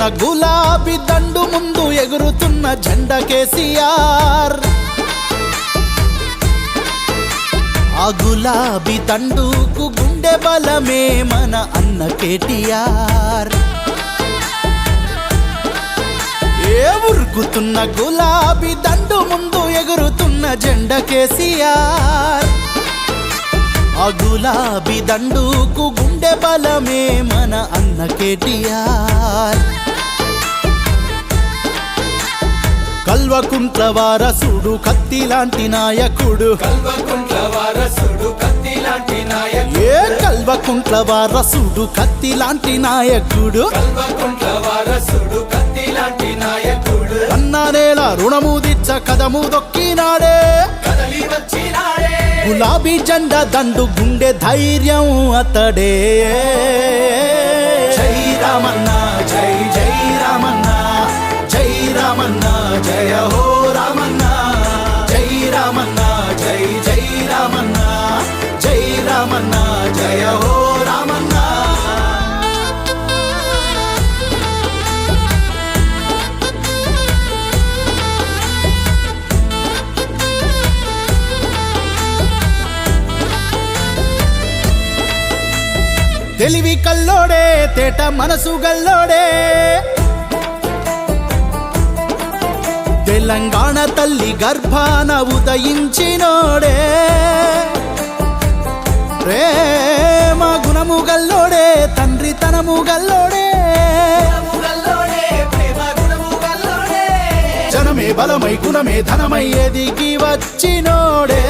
ఉరుకుతున్న గులాబీ దండు ముందు ఎగురుతున్న జెండా కేసీఆర్. ఆ గులాబీ దండుకు గుండె బలమే మన అన్న కేటీఆర్. ఏ ఉరుకుతున్న గులాబీ దండు ముందు ఎగురుతున్న జెండా కేసీఆర్. ఆ గులాబీ దండుకు గుండె బలమే మన అన్న కేటీఆర్. కల్వకుంట్ల వారసుడు కత్తి లాంటి నాయకుడు. కల్వకుంట్ల వారసుడు కత్తి లాంటి నాయకుడు ఏ కల్వకుంట్ల వారసుడు కత్తి లాంటి నాయకుడు? కల్వకుంట్ల వారసుడు కత్తి లాంటి నాయకుడు అన్నానేల రుణము దిచ్చ కదము దొక్కినాడే. కదలి వచ్చినాడే గులాబీ జెండా దండు గుండె ధైర్యం అతడే. తెలివి కల్లోడే తేట మనసు గల్లోడే. తెలంగాణ తల్లి గర్భాన ఉదయించినోడే. రే మా గుణము గల్లోడే తండ్రి తనము గల్లోడే. జనమే బలమై గుణమే ధనమై ఎదిగి వచ్చినోడే.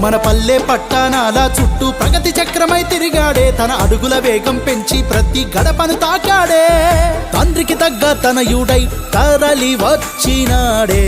మన పల్లె పట్టానాల చుట్టూ ప్రగతి చక్రమై తిరిగాడే. తన అడుగుల వేగం పెంచి ప్రతి గడపను తాకాడే. తండ్రికి తగ్గ తనయుడై తరలి వచ్చినాడే.